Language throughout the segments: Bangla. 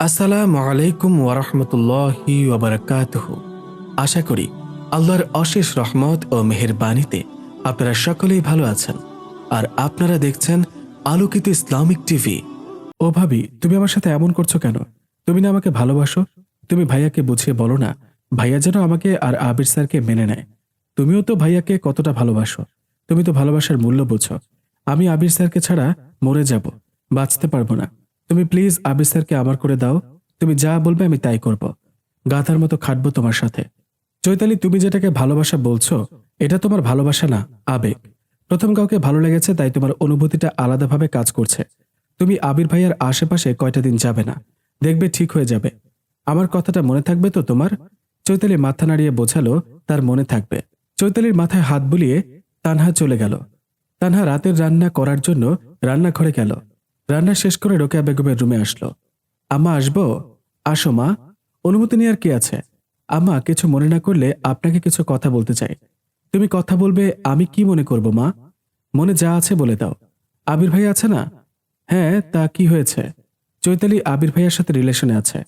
আসসালামু আলাইকুম ওরহমতুল্লাহি ওবরাকাতুহ আশা করি আল্লাহর অশেষ রহমত ও মেহেরবানিতে আপনারা সকলেই ভালো আছেন। আর আপনারা দেখছেন আলোকিত ইসলামিক টিভি। ও ভাবি, তুমি আমার সাথে এমন করছ কেন? তুমি না আমাকে ভালোবাসো? তুমি ভাইয়াকে বুঝিয়ে বলো না, ভাইয়া যেন আমাকে আর আবির স্যারকে মেনে নেয়। তুমিও তো ভাইয়াকে কতটা ভালোবাসো। তুমি তো ভালোবাসার মূল্য বুঝো। আমি আবির স্যারকে ছাড়া মরে যাব, বাঁচতে পারব না। তুমি প্লিজ আবির স্যারকে আমার করে দাও। তুমি যা বলবে আমি তাই করব। গাধার মতো খাটবো তোমার সাথে। চৈতালি, তুমি যেটাকে ভালোবাসা বলছো, এটা তোমার ভালোবাসা না, আবেগ। প্রথম কাউকে ভালো লেগেছে, তাই তোমার অনুভূতিটা আলাদাভাবে কাজ করছে। তুমি আবির ভাইয়ার আশেপাশে কয়টা দিন যাবে না। দেখবে ঠিক হয়ে যাবে। আমার কথাটা মনে থাকবে তো তোমার? চৈতালি মাথা নাড়িয়ে বোঝালো, তার মনে থাকবে। চৈতালির মাথায় হাত বুলিয়ে তানহা চলে গেল। তানহা রাতের রান্না করার জন্য রান্নাঘরে গেল। রান্না শেষ করে রোকেয়া বেগমের রুমে আসলো। আম্মা, আসব? আসো, মা। অনুমতি নেওয়ার কি আছে? আম্মা, কিছু মনে না করলে আপনাকে কিছু কথা বলতে চাই। তুমি কথা বলবে, আমি কি মনে করব, মা? মনে যা আছে বলে দাও। আবির ভাই আছে না? হ্যাঁ তা কি হয়েছে? চৈতালি আবির ভাইয়ের সাথে রিলেশনে আছে।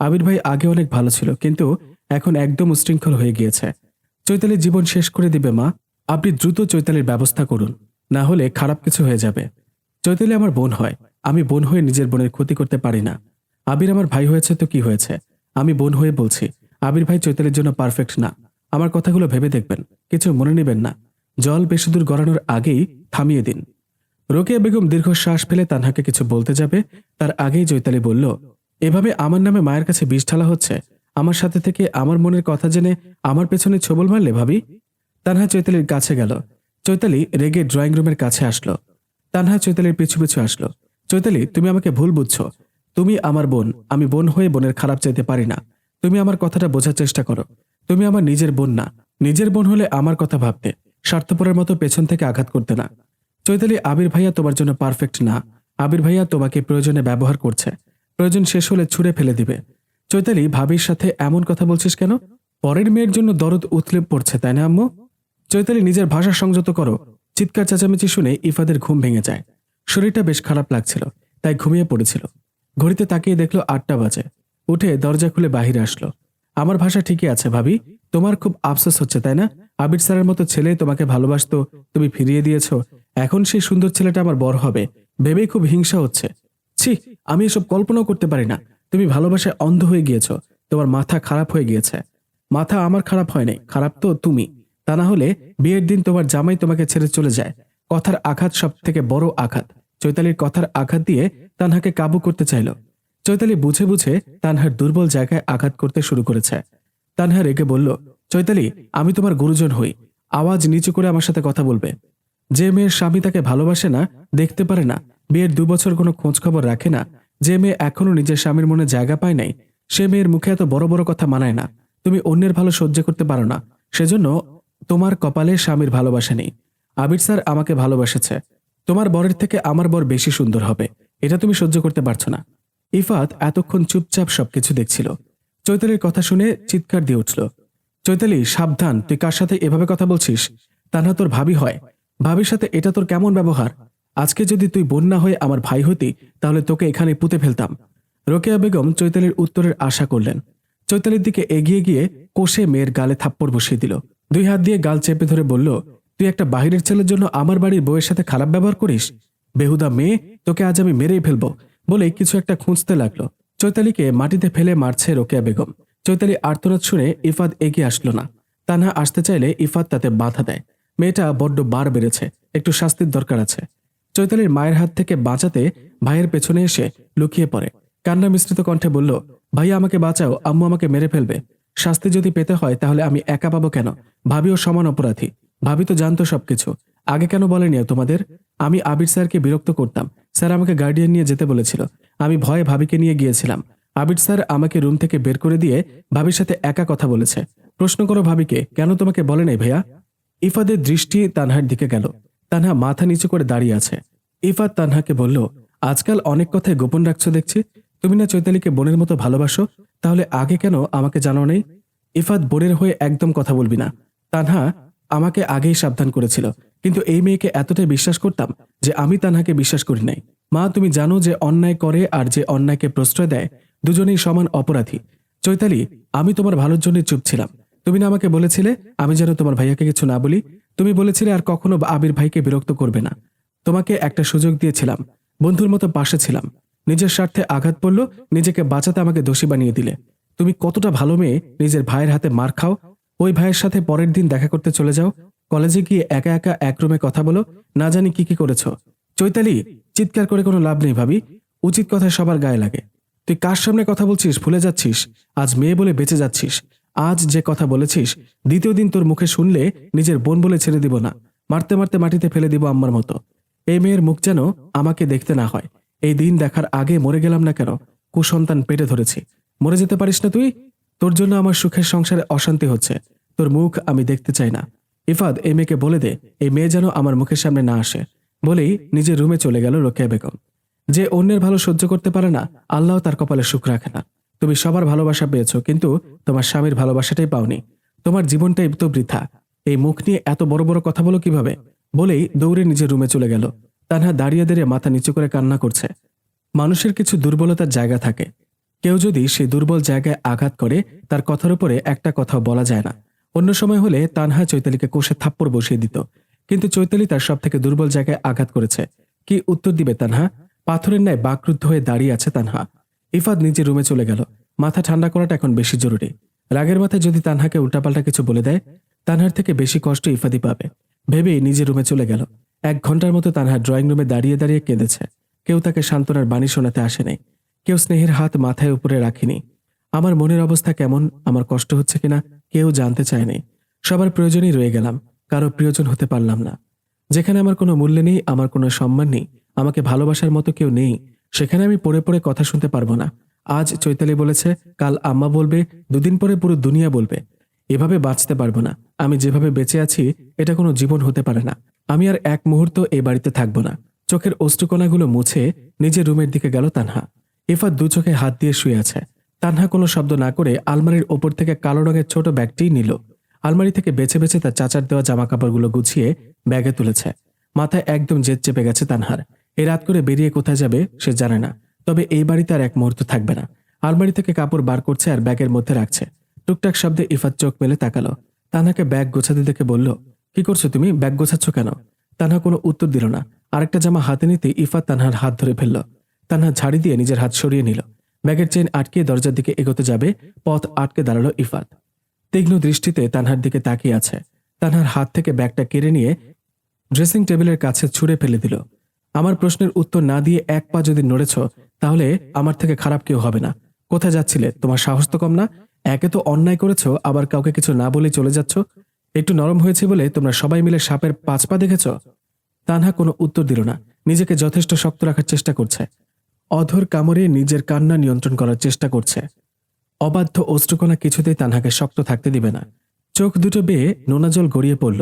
আবির ভাই আগে অনেক ভালো ছিল, কিন্তু এখন একদম উশৃঙ্খল হয়ে গিয়েছে। চৈতালির জীবন শেষ করে দিবে, মা। আপনি দ্রুত চৈতালির ব্যবস্থা করুন, না হলে খারাপ কিছু হয়ে যাবে। চৈতালি আমার বোন হয়, আমি বোন হয়ে নিজের বোনের ক্ষতি করতে পারি না। আবির আমার ভাই হয়েছে তো কি হয়েছে? আমি বোন হয়ে বলছি, আবির ভাই চৈতালির জন্য পারফেক্ট না। আমার কথাগুলো ভেবে দেখবেন, কিছু মনে নেবেন না। জল বেশি দূর গড়ানোর আগেই থামিয়ে দিন। রোকেয়া বেগম দীর্ঘশ্বাস ফেলে তানহাকে কিছু বলতে যাবে, তার আগেই চৈতালি বলল, এভাবে আমার নামে মায়ের কাছে বিষ ঢালা হচ্ছে? আমার সাথে থেকে আমার মনের কথা জেনে আমার পেছনে ছবল মারলে ভাবি? তানহা চৈতালির কাছে গেল। চৈতালি রেগে ড্রয়িং রুমের কাছে আসলো। তানহা চৈতালির পিছু পিছু আসলো। চৈতালি, তুমি আমাকে ভুল বুঝছ। তুমি আমার বোন। আমি বোন হয়ে বোনের খারাপ চাইতে পারি না। তুমি আমার কথাটা বোঝার চেষ্টা করো। তুমি আমার নিজের বোন না। নিজের বোন হলে আমার কথা ভাবতে, স্বার্থপরের মতো পেছন থেকে আঘাত করতে না। চৈতালি, আবির ভাইয়া তোমার জন্য পারফেক্ট না। আবির ভাইয়া তোমাকে প্রয়োজনে ব্যবহার করছে। প্রয়োজন শেষ হলে ছুঁড়ে ফেলে দিবে। চৈতালি, ভাবির সাথে এমন কথা বলছিস কেন? পরের মেয়ের জন্য দরদ উথলে পড়ছে, তাই না আম্মু? চৈতালি, নিজের ভাষা সংযত করো। চিৎকার চেঁচামেচি শুনে ইফাদের ঘুম ভেঙে যায়। শরীরটা বেশ খারাপ লাগছিল, তাই ঘুমিয়ে পড়েছিল। ঘড়িতে তাকিয়ে দেখল আটটা বাজে। উঠে দরজা খুলে বাহিরে আসলো। আমার ভাষা ঠিকই আছে, ভাবি। তোমার খুব আফসোস হচ্ছে, তাই না? আবির স্যারের মতো ছেলে তোমাকে ভালোবাসতো, তুমি ফিরিয়ে দিয়েছ। এখন সেই সুন্দর ছেলেটা আমার বড় হবে। ভেবেই খুব হিংসা হচ্ছে। ছি, আমি এসব কল্পনাও করতে পারি না। তুমি ভালোবাসায় অন্ধ হয়ে গিয়েছো। তোমার মাথা খারাপ হয়ে গিয়েছে। মাথা আমার খারাপ হয়নি খারাপ তো তুমি। তা না হলে বিয়ের দিন তোমার জামাই তোমাকে ছেড়ে চলে যায়। কথার আঘাত সব থেকে বড় আঘাত। চৈতালির কথার আঘাত দিয়ে তানহাকে কাবু করতে চাইল। চৈতালি বুঝে বুঝে তানহার দুর্বল জায়গায় আঘাত করতে শুরু করেছে। তানহা রেগে বলল, চৈতালি, আমি তোমার গুরুজন হই। আওয়াজ নিচু করে আমার সাথে কথা বলবে। যে মেয়ের স্বামী তাকে ভালোবাসে না, দেখতে পারে না, বিয়ের দু বছর কোনো খোঁজ খবর রাখে না, যে মেয়ে এখনও নিজের স্বামীর মনে জায়গা পায় নাই, সে মেয়ের মুখে এত বড় বড় কথা মানায় না। তুমি অন্যের ভালো সহ্য করতে পারো না। সেজন্য তোমার কপালে স্বামীর ভালোবাসা নেই। আবির স্যার আমাকে ভালোবাসেছে। তোমার বরের থেকে আমার বর বেশি সুন্দর হবে। এটা তুমি সহ্য করতে পারছ না। ইফাত এতক্ষণ চুপচাপ সবকিছু দেখছিল। চৈতালির কথা শুনে চিৎকার দিয়ে উঠল। চৈতালি, সাবধান, তুই কার সাথে এভাবে কথা বলছিস? তা না তোর ভাবি হয়। ভাবির সাথে এটা তোর কেমন ব্যবহার? আজকে যদি তুই বন্যা হয়ে আমার ভাই হতি, তাহলে তোকে এখানে পুঁতে ফেলতাম। রোকেয়া বেগম চৈতালির উত্তরের আশা করলেন। চৈতালির দিকে এগিয়ে গিয়ে কোষে মেয়ের গালে থাপ্পড় বসিয়ে দিল। দুই হাত দিয়ে গাল চেপে ধরে বলল, তুই একটা বাহিরের ছেলের জন্য আমার বাড়ির বউয়ের সাথে খারাপ ব্যবহার করিস? বেহুদা মেয়ে, তোকে আজ আমি মেরেই ফেলব। বলে কিছু একটা খুঁজতে লাগল। চৈতালিকে মাটিতে ফেলে মারছে রোকেয়া বেগম। চৈতালি আর্তনাদ শুনে ইফাদ এগিয়ে আসলো না। তানহা আসতে চাইলে ইফাদ তাতে বাধা দেয়। মেয়েটা বড্ড বার বেড়েছে। একটু শাস্তির দরকার আছে। চৈতালির মায়ের হাত থেকে বাঁচাতে ভাইয়ের পেছনে এসে লুকিয়ে পড়ে। কান্না মিশ্রিত কণ্ঠে বলল, ভাইয়া, আমাকে বাঁচাও। আম্মু আমাকে মেরে ফেলবে। শাস্তি যদি পেতে হয়, তাহলে আমি একা পাবো কেন? ভাবিও সমান অপরাধী। ভাবি তো জানতো সবকিছু। আগে কেন বলেনি তোমাদের? আমি আবির স্যারকে বিরক্ত করতাম। স্যার আমাকে গার্ডিয়ান নিয়ে যেতে বলেছিল। আমি ভয়ে ভাবিকে নিয়ে গিয়েছিলাম। আবির স্যার আমাকে রুম থেকে বের করে দিয়ে ভাবির সাথে একা কথা বলেছে। প্রশ্ন করো ভাবিকে, কেন তোমাকে বলে নাই ভাইয়া? ইফাদের দৃষ্টি তানহার দিকে গেল। তানহা মাথা নিচু করে দাঁড়িয়ে আছে। ইফাত তানহাকে বলল, আজকাল অনেক কথাই গোপন রাখছো দেখছি। তুমি না চৈতালিকে বোনের মতো ভালোবাসো তাহলে আগে কেন আমাকে জানো নেই? ইফাত বোনের হয়ে একদম কথা বলবি না। তানহা আমাকে আগেই সাবধান করেছিল, কিন্তু এই মেয়েকে এতটাই বিশ্বাস করতাম যে আমি তানহাকে বিশ্বাস করি নাই। মা, তুমি জানো যে অন্যায় করে আর যে অন্যায়কে প্রশ্রয় দেয়, দুজনেই সমান অপরাধী। চৈতালি, আমি তোমার ভালোর জন্য চুপ ছিলাম। তুমি না আমাকে বলেছিলে, আমি যেন তোমার ভাইয়াকে কিছু না বলি। তুমি বলেছিলে আর কখনো আবির ভাইকে বিরক্ত করবে না। তোমাকে একটা সুযোগ দিয়েছিলাম, বন্ধুর মতো পাশে ছিলাম। নিজের স্বার্থে আঘাত পড়ল, নিজেকে বাঁচাতে আমাকে দোষী বানিয়ে দিলে। তুমি কতটা ভালো মেয়ে, নিজের ভাইয়ের হাতে মার খাও। ওই ভাইয়ের সাথে পরের দিন দেখা করতে চলে যাও। কলেজে গিয়ে একা একা এক রুমে কথা বলো, না জানি কি কি করেছ। চৈতালি, চিৎকার করে কোনো লাভ নেই ভাবি। উচিত কথা সবার গায়ে লাগে। তুই কার সামনে কথা বলছিস? ভুলে যাচ্ছিস। আজ মেয়ে বলে বেঁচে যাচ্ছিস। আজ যে কথা বলেছিস, দ্বিতীয় দিন তোর মুখে শুনলে নিজের বোন বলে ছেড়ে দিব না। মারতে মারতে মাটিতে ফেলে দিব আম্মার মতো। এই মেয়ের মুখ যেন আমাকে দেখতে না হয়। এই দিন দেখার আগে মরে গেলাম না কেন? কুসন্তান পেটে ধরেছি। মরে যেতে পারিস না তুই? তোর জন্য আমার সুখের সংসারে অশান্তি হচ্ছে। তোর মুখ আমি দেখতে চাই না। ইফাদ, এই মেয়েকে বলে দে, এই মেয়ে যেন আমার মুখের সামনে না আসে। বলেই নিজের রুমে চলে গেল রোকেয়া বেগম। যে অন্যের ভালো সহ্য করতে পারে না, আল্লাহ তার কপালে সুখ রাখে না। তুমি সবার ভালোবাসা পেয়েছ, কিন্তু তোমার স্বামীর ভালোবাসাটাই পাওনি। তোমার জীবনটাই তো বৃথা। এই মুখ নিয়ে এত বড় বড় কথা বলো কীভাবে? বলেই দৌড়ে নিজের রুমে চলে গেল। তানহা দাঁড়িয়ে দাঁড়িয়ে মাথা নিচু করে কান্না করছে। মানুষের কিছু দুর্বলতার জায়গা থাকে। কেউ যদি সেই দুর্বল জায়গায় আঘাত করে, তার কথার উপরে একটা কথাও বলা যায় না। অন্য সময় হলে তানহা চৈতালিকে কোষে থাপ্পড় বসিয়ে দিত। কিন্তু চৈতালি তার সব থেকে দুর্বল জায়গায় আঘাত করেছে। কি উত্তর দিবে তানহা? পাথরের ন্যায় বাকরুদ্ধ হয়ে দাঁড়িয়ে আছে তানহা। ইফাদ নিজের রুমে চলে গেল। মাথা ঠান্ডা করাটা এখন বেশি জরুরি। রাগের মাথায় যদি তানহাকে উল্টাপাল্টা কিছু বলে দেয়, তানহার থেকে বেশি কষ্ট ইফাদি পাবে। ভেবেই নিজের রুমে চলে গেল। এক ঘণ্টার মতো তানহা ড্রয়িং রুমে দাঁড়িয়ে দাঁড়িয়ে কেঁদেছে। কেউ তাকে সান্ত্বনার বাণী শোনাতে আসেনি। কেউ স্নেহের হাত মাথায় উপরে রাখিনি। আমার মনের অবস্থা কেমন, আমার কষ্ট হচ্ছে কিনা, কেউ জানতে চায়নি। সবার প্রয়োজনই রয়ে গেলাম, কারও প্রিয়জন হতে পারলাম না। যেখানে আমার কোনো মূল্য নেই, আমার কোনো সম্মান নেই, আমাকে ভালোবাসার মতো কেউ নেই, সেখানে আমি পড়ে পড়ে কথা শুনতে পারব না। আজ চৈতালি বলেছে, কাল আম্মা বলবে, দুদিন পরে পুরো দুনিয়া বলবে। এভাবে বাঁচতে পারব না। আমি যেভাবে বেঁচে আছি, এটা কোনো জীবন হতে পারে না। আমি আর এক মুহূর্ত এই বাড়িতে থাকব না। চোখের অশ্রুকণাগুলো মুছে নিজের রুমের দিকে গেল তানহা। ইফাত দু চোখে হাত দিয়ে শুয়ে আছে। তানহা কোনো শব্দ না করে আলমারির ওপর থেকে কালো রঙের ছোট ব্যাগটি নিল। আলমারি থেকে বেছে বেছে তার চাচার দেওয়া জামা কাপড়গুলো গুছিয়ে ব্যাগে তুলেছে। মাথায় একদম জেদ চেপে গেছে তানহার। এই রাত করে বেরিয়ে কোথায় যাবে সে জানে না। তবে এই বাড়িতে আর এক মুহূর্ত থাকবে না। আলমারি থেকে কাপড় বার করছে আর ব্যাগের মধ্যে রাখছে। টুকটাক শব্দে ইফাত চোখ মেলে তাকালো। তানহাকে ব্যাগ গোছাতে দেখে বলল কি করছ তুমি? ব্যাগ গোছাচ্ছ কেন? তানহা কোনো উত্তর দিল না। আরেকটা জামা হাতে নিতে ইফাত তানহার হাত ধরে ফেলল। তানহা ঝাড়ি দিয়ে নিজের হাত সরিয়ে নিল। ব্যাগের চেন আটকে দরজার দিকে এগোতে যাবে, পথ আটকে দাঁড়াল ইফাত। তীক্ষ্ণ দৃষ্টিতে তানহার দিকে তাকিয়ে আছে। তানহার হাত থেকে ব্যাগটা কেড়ে নিয়ে ড্রেসিং টেবিলের কাছে ছুঁড়ে ফেলে দিল। আমার প্রশ্নের উত্তর না দিয়ে এক পা যদি নড়েছ, তাহলে আমার থেকে খারাপ কেউ হবে না। কোথায় যাচ্ছিলে? তোমার সাহস তো কম না? একে তো অন্যায় করেছ, আবার কাউকে কিছু না বলে চলে যাচ্ছ? একটু নরম হয়েছে বলে তোমরা সবাই মিলে সাপের পাঁচ পা দেখেছ? তানহা কোনো উত্তর দিল না। নিজেকে যথেষ্ট শক্ত রাখার চেষ্টা করছে। অধর কামড়ে নিজের কান্না নিয়ন্ত্রণ করার চেষ্টা করছে। অবাধ্য অশ্রুকণা কিছুতেই তানহাকে শক্ত থাকতে দিবে না। চোখ দুটো বেয়ে নোনা জল গড়িয়ে পড়ল।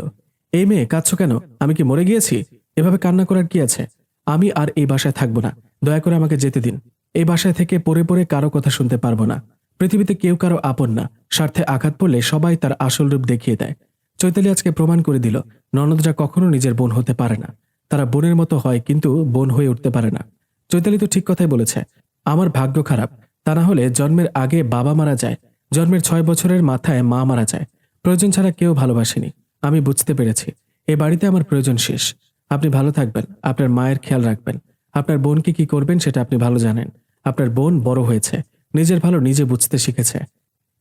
এই মেয়ে, কাঁদছ কেন? আমি কি মরে গিয়েছি? এভাবে কান্না করার কি আছে? আমি আর এই বাসায় থাকব না। দয়া করে আমাকে যেতে দিন। এই বাসায় থেকে পড়ে পড়ে কারও কথা শুনতে পারব না। পৃথিবীতে কেউ কারও আপন না। স্বার্থে আঘাত পড়লে সবাই তার আসল রূপ দেখিয়ে দেয়। চৈতালি আজকে প্রমাণ করে দিল, ননদরা কখনো নিজের বোন হতে পারে না। তারা বোনের মতো হয়, কিন্তু বোন হয়ে উঠতে পারে না। চৈতালি তো ঠিক কথাই বলেছে, আমার ভাগ্য খারাপ, তা না হলে জন্মের আগে বাবা মারা যায়, জন্মের ছয় বছরের মাথায় মা মারা যায়। প্রয়োজন ছাড়া কেউ ভালোবাসেনি, আমি বুঝতে পেরেছি, এ বাড়িতে আমার প্রয়োজন শেষ। আপনি ভালো থাকবেন, আপনার মায়ের খেয়াল রাখবেন, আপনার বোনকে কি করবেন সেটা আপনি ভালো জানেন। আপনার বোন বড় হয়েছে, নিজের ভালো নিজে বুঝতে শিখেছে।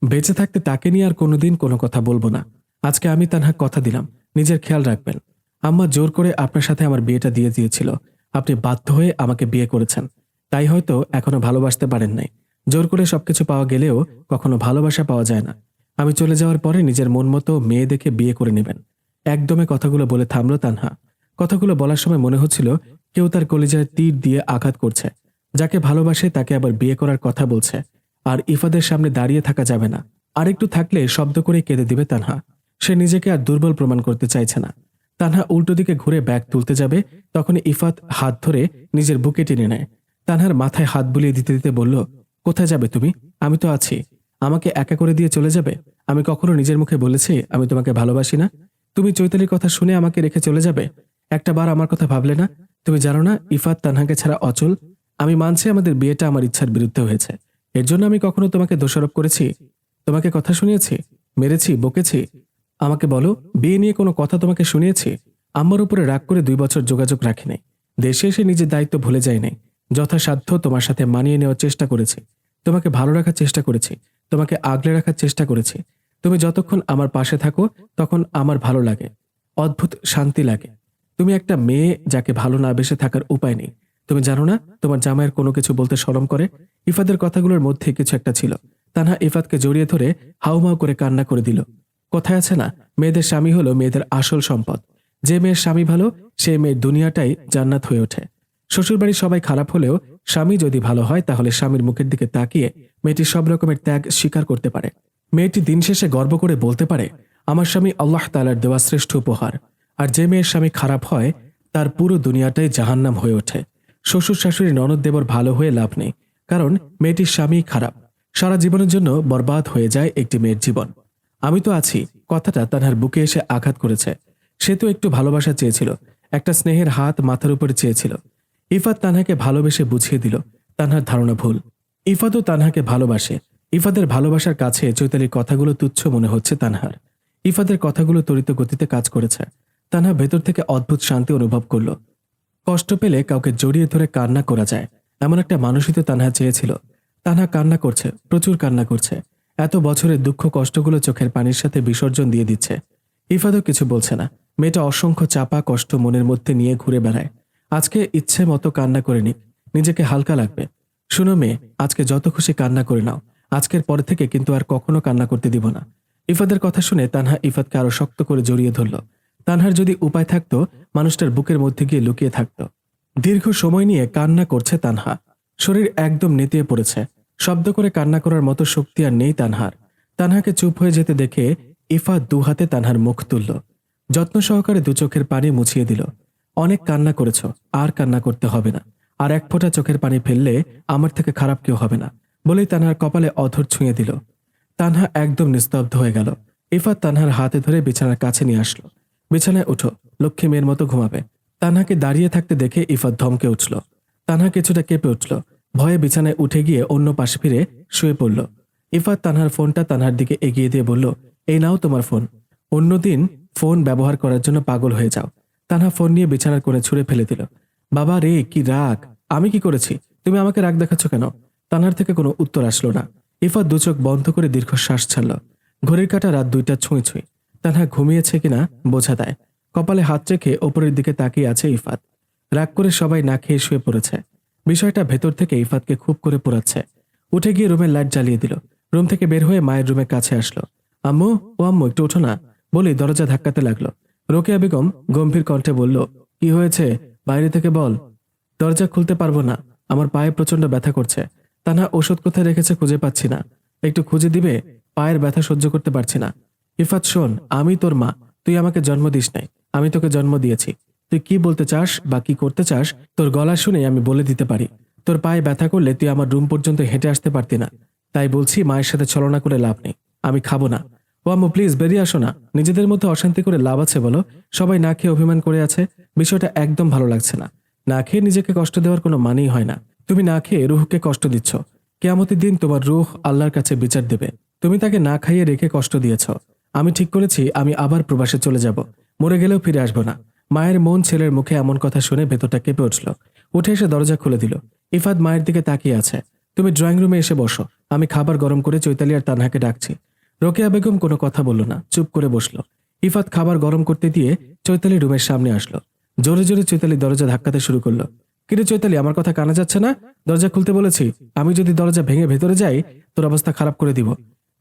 বেঁচে থাকতে তাকে নিয়ে আর কোনোদিন কোনো কথা বলব না। আজকে আমি তানহা কথা দিলাম। নিজের খেয়াল রাখবেন। আম্মা জোর করে আপনার সাথে আমার বিয়েটা দিয়ে দিয়েছিল। আপনি বাধ্য হয়ে আমাকে বিয়ে করেছেন। তাই হয়তো এখনও ভালোবাসতে পারেন নাই। জোর করে সবকিছু পাওয়া গেলেও কখনো ভালোবাসা পাওয়া যায় না। আমি চলে যাওয়ার পরে নিজের মন মতো মেয়ে দেখে বিয়ে করে নেবেন। একদমে কথাগুলো বলে থামলো তানহা। কথাগুলো বলার সময় মনে হচ্ছিল কেউ তার কলিজায় তীর দিয়ে আঘাত করছে। যাকে ভালোবাসে তাকে আবার বিয়ে করার কথা বলছে। আর ইফাদের সামনে দাঁড়িয়ে থাকা যাবে না। আর একটু থাকলে শব্দ করে কেঁদে দিবে তানহা। সে নিজেকে আর দুর্বল প্রমাণ করতে চাইছে না। তানহা উল্টো দিকে ঘুরে ব্যাগ তুলতে যাবে তখন ইফাত হাত ধরে নিজের বুকে টেনে নেয়। তানহার মাথায় হাত বুলিয়ে দিতে দিতে বলল, কোথায় যাবে তুমি? আমি তো আছি। আমাকে একা করে দিয়ে চলে যাবে? আমি কখনো নিজের মুখে বলেছি, আমি তোমাকে ভালোবাসি না। তুমি চৈতালির কথা শুনে আমাকে রেখে চলে যাবে? একটা বার আমার কথা ভাবলে না? তুমি জানো না, ইফাত তানহাকে ছাড়া অচল। আমি মানছি আমাদের বিয়েটা আমার ইচ্ছার বিরুদ্ধে হয়েছে। এর জন্য আমি কখনো তোমাকে দোষারোপ করেছি? তোমাকে কথা শুনিয়েছি? মেরেছি? বকেছি? আমাকে বলো, বিয়ে নিয়ে কোনো কথা তোমাকে শুনিয়েছি? আম্মার উপরে রাগ করে দুই বছর যোগাযোগ রাখি নাই দেশে এসে নিজের দায়িত্ব ভুলে যাই নাই যথাসাধ্য তোমার সাথে মানিয়ে নেওয়ার চেষ্টা করেছি। তোমাকে ভালো রাখার চেষ্টা করেছি। তোমাকে আগলে রাখার চেষ্টা করেছি। তুমি যতক্ষণ আমার পাশে থাকো, তখন আমার ভালো লাগে। অদ্ভুত শান্তি লাগে। তুমি একটা মেয়ে যাকে ভালো না বেসে থাকার উপায় নেই। তুমি জানো না, তোমার জামাইয়ের কোনো কিছু বলতে শরম করে? ইফাদের কথাগুলোর মধ্যে কিছু একটা ছিল। তানহা ইফাতকে জড়িয়ে ধরে হাউমাউ করে কান্না করে দিল। কথায় আছে না? মেয়েদের স্বামী হলো মেয়েদের আসল সম্পদ। যে মেয়ের স্বামী ভালো সে মেয়ের দুনিয়াটাই জান্নাত হয়ে ওঠে। শ্বশুরবাড়ির সবাই খারাপ হলেও স্বামী যদি ভালো হয়, তাহলে স্বামীর মুখের দিকে তাকিয়ে মেয়েটি সব রকমের ত্যাগ স্বীকার করতে পারে। মেয়েটি দিন শেষে গর্ব করে বলতে পারে, আমার স্বামী আল্লাহ তালার দেওয়া শ্রেষ্ঠ উপহার। আর যে মেয়ের স্বামী খারাপ হয়, তার পুরো দুনিয়াটাই জাহান্নাম হয়ে ওঠে। শ্বশুর শাশুড়ি ননদ দেবর ভালো হয়ে লাভ নেই, কারণ মেয়েটির স্বামী খারাপ। সারা জীবনের জন্য বরবাদ হয়ে যায় একটি মেয়ের জীবন। আমি তো আছি। কথাটা তানহার বুকে এসে আঘাত করেছে। সে তো একটু ভালোবাসা চেয়েছিল। একটা স্নেহের হাত মাথার উপরে চেয়েছিল। ইফাত তানহাকে ভালোবেসে বুঝিয়ে দিল, তানহার ধারণা ভুল। ইফাতও তানহাকে ভালোবাসে। ইফাদের ভালোবাসার কাছে চৈতালির কথাগুলো তুচ্ছ মনে হচ্ছে তানহার। ইফাদের কথাগুলো তরিত গতিতে কাজ করেছে। তানহা ভেতর থেকে অদ্ভুত শান্তি অনুভব করল। কষ্ট পেলে কাউকে জড়িয়ে ধরে কান্না করা যায়। এমন একটা মানুষই তো তানহা চেয়েছিল। তানহা কান্না করছে, প্রচুর কান্না করছে। এত বছরের দুঃখ কষ্টগুলো চোখের পানির সাথে বিসর্জন দিয়ে দিচ্ছে। ইফাদও কিছু বলছে না। মেয়েটা অসংখ্য চাপা কষ্ট মনের মধ্যে নিয়ে ঘুরে বেড়ায়। আজকে ইচ্ছে মতো কান্না করে নিক। নিজেকে হালকা লাগবে। শুনো মেয়ে, আজকে যত খুশি কান্না করে নাও। আজকের পর থেকে কিন্তু আর কখনো কান্না করতে দিব না। ইফাদের কথা শুনে তানহা ইফাদকে আরও শক্ত করে জড়িয়ে ধরল। তানহার যদি উপায় থাকতো, মানুষটার বুকের মধ্যে গিয়ে লুকিয়ে থাকতো। দীর্ঘ সময় নিয়ে কান্না করছে তানহা। শরীর একদম নেতিয়ে পড়েছে। শব্দ করে কান্না করার মতো শক্তি আর নেই তানহার। তানহাকে চুপ হয়ে যেতে দেখে ইফাত দু হাতে তানহার মুখ তুলল। যত্ন সহকারে দু চোখের পানি মুছিয়ে দিল। অনেক কান্না করেছ, আর কান্না করতে হবে না। আর এক ফোঁটা চোখের পানি ফেললে আমার থেকে খারাপ কেউ হবে না, বলেই তানহার কপালে অধর ছুঁয়ে দিল। তানহা একদম নিস্তব্ধ হয়ে গেল। ইফাত তানহার হাতে ধরে বিছানার কাছে নিয়ে আসলো। বিছানায় উঠো, লক্ষ্মী মেয়ের মতো ঘুমাবে। তানহাকে দাঁড়িয়ে থাকতে দেখে ইফাত ধমকে উঠল। তানহা কিছুটা কেঁপে উঠল। ভয়ে বিছানায় উঠে গিয়ে অন্য পাশে ফিরে শুয়ে পড়ল। ইফাত তানহার ফোনটা তানহার দিকে এগিয়ে দিয়ে বলল, এই নাও তোমার ফোন। অন্যদিন ফোন ব্যবহার করার জন্য পাগল হয়ে যাও। তানহা ফোন নিয়ে বিছানার কোণে ছুঁড়ে ফেলে দিল। বাবা রে, কি রাগ! আমি কি করেছি? তুমি আমাকে রাগ দেখাচ্ছ কেন? তানহার থেকে কোনো উত্তর আসলো না। ইফাত দু চোখ বন্ধ করে দীর্ঘশ্বাস ছাড়ল। ঘড়ির কাটা রাত দুইটা ছুঁই ছুঁই। তানহা ঘুমিয়েছে কিনা বোঝা দেয় কপালে হাত রেখে ওপরের দিকে তাকিয়ে আছে ইফাত রাগ করে সবাই না খেয়ে শুয়ে পড়েছে। বিষয়টা ভেতর থেকে ইফাতকে খুব করে পোড়াচ্ছে। উঠে গিয়ে রুমের লাইট জ্বালিয়ে দিল। রুম থেকে বের হয়ে মায়ের রুমের কাছে আসলো। আম্মু, ও আম্মু, একটু ওঠো না। বলে দরজা ধাক্কাতে লাগল। রোকেয়া বেগম গম্ভীর কণ্ঠে বলল, কি হয়েছে? বাইরে থেকে বল। দরজা খুলতে পারব না। আমার পায়ে প্রচণ্ড ব্যথা করছে। তানা ওষুধ কোথায় রেখেছে খুঁজে পাচ্ছি না। একটু খুঁজে দিবে, পায়ের ব্যথা সহ্য করতে পারছি না। ইফাত, শোন, আমি তোর মা। তুই আমাকে জন্ম দিস নাই। আমি তোকে জন্ম দিয়েছি। তুই কি বলতে চাস বা কি করতে চাস? তোর গলা শুনে আমি বলে দিতে পারি। তোর পায়ে ব্যথা করলে তুই আমার রুম পর্যন্ত হেঁটে আসতে পারতি না। তাই বলছি, মায়ের সাথে ছলনা করে লাভ নেই। আমি খাব না। ও আম্মু প্লিজ বেরিয়ে আসো না। নিজেদের মধ্যে অশান্তি করে লাভ আছে বলো। সবাই না খেয়ে অভিমান করে আছে। বিষয়টা একদম ভালো লাগছে না। না খেয়ে নিজেকে কষ্ট দেওয়ার কোনো মানেই হয় না। তুমি না খেয়ে রুহকে কষ্ট দিচ্ছ। কেয়ামতের দিন তোমার রুহ আল্লাহর কাছে বিচার দেবে। তুমি তাকে না খাইয়ে রেখে কষ্ট দিয়েছ। আমি ঠিক করেছি, আমি আবার প্রবাসে চলে যাব। মরে গেলেও ফিরে আসব না। মায়ের মন ছেলের মুখে এমন কথা শুনে ভেতরটা কেঁপে উঠল। উঠে এসে দরজা খুলে দিল। ইফাদ মায়ের দিকে তাকিয়ে আছে। তুমি ড্রয়িং রুমে এসে বসো। আমি খাবার গরম করে চৈতালি আর তানহাকে ডাকছি। রোকেয়া বেগম কোনো কথা বলল না। চুপ করে বসল। ইফাত খাবার গরম করতে দিয়ে চৈতালি রুমের সামনে আসলো। জোরে জোরে চৈতালি দরজা ধাক্কাতে শুরু করল। কিরে চৈতালি, আমার কথা কানা যাচ্ছে না? দরজা খুলতে বলেছি। আমি যদি দরজা ভেঙে ভেতরে যাই, তোর অবস্থা খারাপ করে দিব।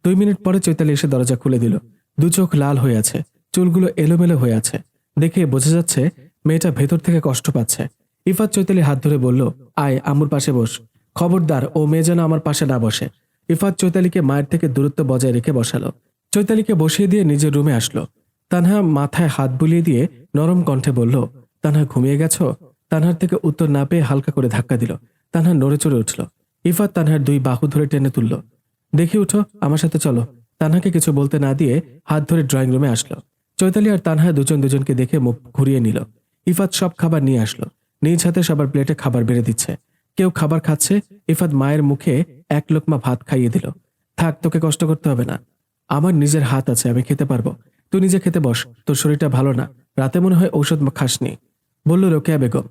দুই মিনিট পরে চৈতালি এসে দরজা খুলে দিল। দু চোখ লাল হয়ে আছে। চুলগুলো এলোমেলো হয়ে আছে। দেখে বোঝা যাচ্ছে মেয়েটা ভেতর থেকে কষ্ট পাচ্ছে। ইফাত চৈতালি হাত ধরে বলল, আয়, আম্মুর পাশে বস। খবরদার, ও মেয়ে যেন আমার পাশে না বসে। ইফাত চৈতালিকে মায়ের থেকে দূরত্ব বজায় রেখে বসালো। চৈতালিকে বসিয়ে দিয়ে নিজের রুমে আসলো। তানহা মাথায় হাত বুলিয়ে দিয়ে নরম কণ্ঠে বলল, তানহা ঘুমিয়ে গেছো? তানহার থেকে উত্তর না পেয়ে হালকা করে ধাক্কা দিল। তানহা নড়ে চড়ে উঠল। ইফাত তানহার দুই বাহু ধরে টেনে তুলল। দেখি উঠো, আমার সাথে চলো। তানহাকে কিছু বলতে না দিয়ে হাত ধরে ড্রয়িং রুমে আসলো। চৈতালি আর তানহা দুজন দুজনকে দেখে মুখ ঘুরিয়ে নিল। ইফাত সব খাবার নিয়ে আসলো। নিজ হাতে সবার প্লেটে খাবার বেড়ে দিচ্ছে। কেউ খাবার খাচ্ছে, ইফাত মায়ের মুখে এক লোকমা ভাত খাইয়ে দিল। থাক, তোকে কষ্ট করতে হবে না। আমার নিজের হাত আছে, আমি খেতে পারব। তুই নিজে খেতে বস, তোর শরীরটা ভালো না। রাতে মনে হয় ঔষধ খাসনি। বলল রোকেয়া বেগম।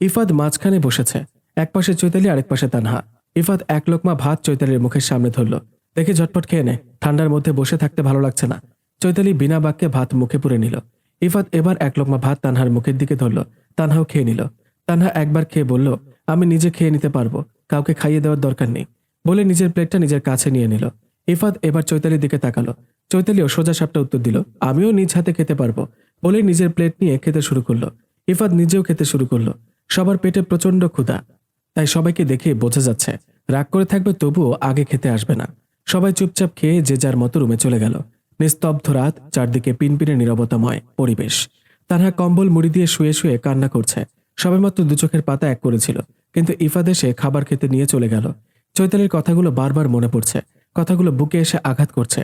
ইফাত মাঝখানে বসেছে। এক পাশে চৈতালি, আরেক পাশে তানহা। ইফাত এক লোকমা ভাত চৈতালির মুখের সামনে ধরল। দেখে ঝটপট খেয়ে নে। ঠান্ডার মধ্যে বসে থাকতে ভালো লাগছে না। চৈতালি বিনা বাক্যে ভাত মুখে পুরে নিল। ইফাত এবার এক লোকমা ভাত তানহার মুখের দিকে ধরল। তানহাও খেয়ে নিল। তানহা একবার খেয়ে বলল, আমি নিজে খেয়ে নিতে পারব। কাউকে খাইয়ে দেওয়ার দরকার নেই। বলে নিজের প্লেটটা নিজের কাছে নিয়ে নিল। ইফাত এবার চৈতালির দিকে তাকালো। চৈতালিও সোজা সাপটা উত্তর দিল, আমিও নিজ হাতে খেতে পারব। বলে নিজের প্লেট নিয়ে খেতে শুরু করল। ইফাত নিজেও খেতে শুরু করল। সবার পেটে প্রচণ্ড ক্ষুধা। তাই সবাইকে দেখে বোঝা যাচ্ছে, রাগ করে থাকবে তবুও আগে খেতে আসবে না। সবাই চুপচাপ খেয়ে যে যার মতো রুমে চলে গেল। নিস্তব্ধ রাত চারদিকে পিনপিনে নিরবতাময় পরিবেশ। তানহা কম্বল মুড়ি দিয়ে শুয়ে শুয়ে কান্না করছে। সবেমাত্র দু চোখের পাতা এক করেছিল, কিন্তু ইফাদ এসে খাবার খেতে নিয়ে চলে গেল। চৈতালির কথাগুলো বারবার মনে পড়ছে, কথাগুলো বুকে এসে আঘাত করছে।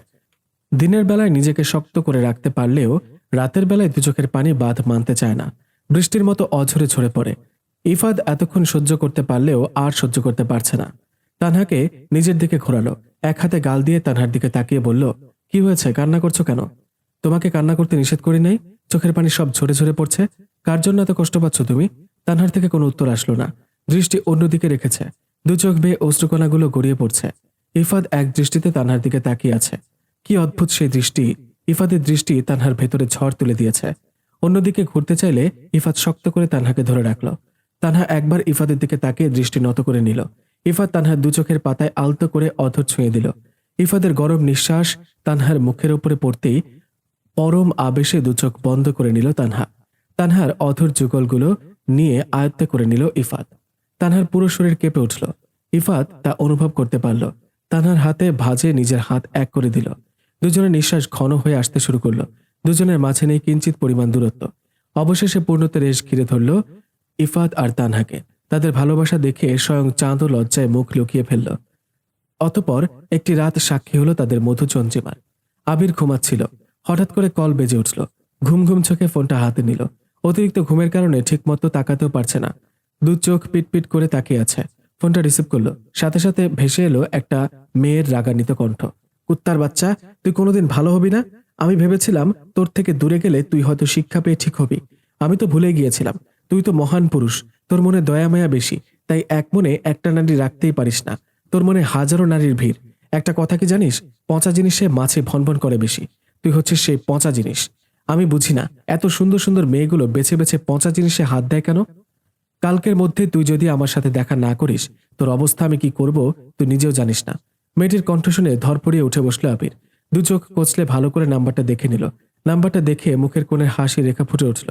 দিনের বেলায় নিজেকে শক্ত করে রাখতে পারলেও রাতের বেলায় দু চোখের পানি বাঁধ মানতে চায় না। বৃষ্টির মতো অঝরে ঝরে পড়ে। ইফাদ এতক্ষণ সহ্য করতে পারলেও আর সহ্য করতে পারছে না। তানহাকে নিজের দিকে ঘোরালো। এক হাতে গাল দিয়ে তানহার দিকে তাকিয়ে বলল কি হয়েছে? কান্না করছ কেন? তোমাকে কান্না করতে নিষেধ করি নাই? চোখের পানি সব ঝরে ঝরে পড়ছে। কার জন্য এত কষ্ট পাচ্ছ তুমি? তানহার থেকে কোনো উত্তর আসলো না। দৃষ্টি অন্যদিকে রেখেছে। দু চোখ বেয়ে অশ্রুকণাগুলো গড়িয়ে পড়ছে। ইফাদ এক দৃষ্টিতে তানহার দিকে তাকিয়ে আছে। কি অদ্ভুত সেই দৃষ্টি! ইফাদের দৃষ্টি তানহার ভেতরে ঝড় তুলে দিয়েছে। অন্যদিকে ঘুরতে চাইলে ইফাত শক্ত করে তানহাকে ধরে রাখল। তানহা একবার ইফাদের দিকে তাকিয়ে দৃষ্টি নত করে নিল। ইফাত তানহার দু চোখের পাতায় আলতো করে অধর ছুঁয়ে দিল। ইফাদের গরম নিঃশ্বাস তানহার মুখের উপরে পড়তেই পরম আবেশে দু চোখ বন্ধ করে নিল তানহা। তানহার অধর যুগলগুলো নিয়ে আয়ত্ত করে নিল ইফাত। তানহার পুরো শরীর কেঁপে উঠল। ইফাত তা অনুভব করতে পারল। তানহার হাতে ভাজে নিজের হাত এক করে দিল। দুজনের নিঃশ্বাস ঘন হয়ে আসতে শুরু করল। দুজনের মাঝে নেই কিঞ্চিত পরিমাণ দূরত্ব। অবশেষে পূর্ণতে রেশ ঘিরে ধরল ইফাত আর তানহাকে। তাদের ভালোবাসা দেখে স্বয়ং চাঁদ ও লজ্জায় মুখ লুকিয়ে ফেলল। অতপর একটি রাত সাক্ষী হলো তাদের মধু চঞ্চিমার। আবির ঘুমাচ্ছিল। হঠাৎ করে কল বেজে উঠল। ঘুম ঘুম চোখে ফোনটা হাতে নিল। অতিরিক্ত ঘুমের কারণে ঠিকমতো তাকাতেও পারছে না। দু চোখ পিটপিট করে তাকিয়ে আছে। ফোনটা রিসিভ করল। সাথে সাথে ভেসে এলো একটা মেয়ের রাগান্বিত কণ্ঠ। কুত্তার বাচ্চা, তুই কোনোদিন ভালো হবি না? আমি ভেবেছিলাম তোর থেকে দূরে গেলে তুই হয়তো শিক্ষা পেয়ে ঠিক হবি। আমি তো ভুলে গিয়েছিলাম। তুই তো মহান পুরুষ। তোর মনে দয়া মায়া বেশি। তাই এক মনে একটা নারী রাখতেই পারিস না। তোর মনে হাজারো নারীর ভিড়। একটা কথা কি জানিস? পচা জিনিসে মাছে ভনভন করে বেশি। তুই হচ্ছিস সেই পচা জিনিস। আমি বুঝি না, এত সুন্দর সুন্দর মেয়েগুলো বেছে বেছে পচা জিনিসে হাত দেয় কেন? কালকের মধ্যে তুই যদি আমার সাথে দেখা না করিস, তোর অবস্থা আমি কি করব তুই নিজেও জানিস না। মেয়েটির কণ্ঠ শুনে ধরপড়িয়ে উঠে বসল আবির। দু চোখ কচলে ভালো করে নাম্বারটা দেখে নিল। নাম্বারটা দেখে মুখের কোণে হাসি রেখা ফুটে উঠল।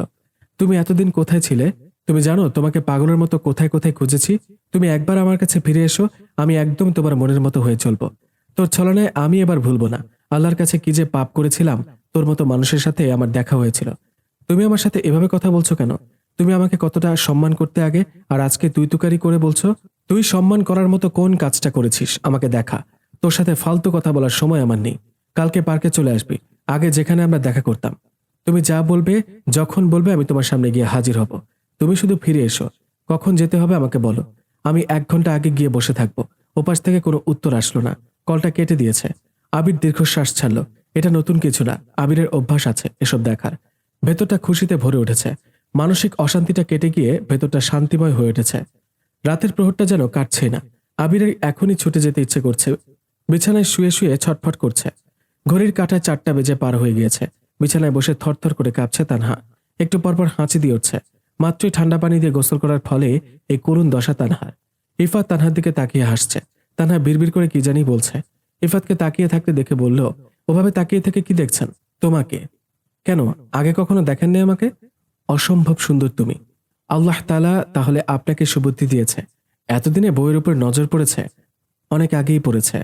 তুমি এতদিন কোথায় ছিলে? তুমি জানো, তোমাকে পাগলের মতো কোথায় কোথায় খুঁজেছি? তুমি একবার আমার কাছে ফিরে এসো, আমি একদম তোমার মনের মতো হয়ে চলবো। তোর ছলনায় আমি এবার ভুলবো না। আল্লাহর কাছে কি যে পাপ করেছিলাম, তোর মতো মানুষের সাথে আমার দেখা হয়েছিল। তুমি আমার সাথে এভাবে কথা বলছো কেন? তুমি আমাকে কতটা সম্মান করতে আগে, আর আজকে তুই তুকারি করে বলছো? তুই সম্মান করার মতো কোন কাজটা করেছিস? আমাকে দেখা। তোর সাথে ফালতু কথা বলার সময় আমার নেই। কালকে পার্কে চলে আসবি। আগে যেখানে আমরা দেখা করতাম। তুমি যা বলবে, যখন বলবে, আমি তোমার সামনে গিয়ে হাজির হব। তুমি শুধু ফিরে এসো। কখন যেতে হবে আমাকে বলো। আমি এক ঘণ্টা আগে গিয়ে বসে থাকব। ওপাশ থেকে কোনো উত্তর আসলো না। কলটা কেটে দিয়েছে। আবির দীর্ঘশ্বাস ছাড়লো। এটা নতুন কিছু না। আবিরের অভ্যাস আছে এসব দেখার। ভেতরটা খুশিতে ভরে উঠেছে। মানসিক অশান্তিটা কেটে গিয়ে ভেতরটা শান্তিময় হয়ে উঠেছে। রাতের প্রহরটা যেন কাটছে না। আবিরের এখনই ছুটে যেতে ইচ্ছে করছে। বিছানায় শুয়ে শুয়ে ছটফট করছে। ঘড়ির কাঁটায় চারটা বেজে পার হয়ে গিয়েছে। বিছানায় বসে থরথর করে কাঁপছে তানহা। একটু পরপর হাঁচি দিয়ে উঠছে। মাত্রই ঠান্ডা পানি দিয়ে গোসল করার ফলে এই করুণ দশা তানহার। ইফাত তানহার দিকে তাকিয়ে হাসছে। তানহা বিড়বিড় করে কি জানি বলছে। ইফাতকে তাকিয়ে থাকতে দেখে বলল, ওভাবে তাকিয়ে থেকে কি দেখছেন? তোমাকে? কেন? আগে কখনো দেখেননি আমাকে? অসম্ভব সুন্দর তুমি। আল্লাহ তালা তাহলে আপনাকে সুবুদ্ধি দিয়েছে। এতদিনে বইয়ের উপর নজর পড়েছে। অনেক আগেই পড়েছে।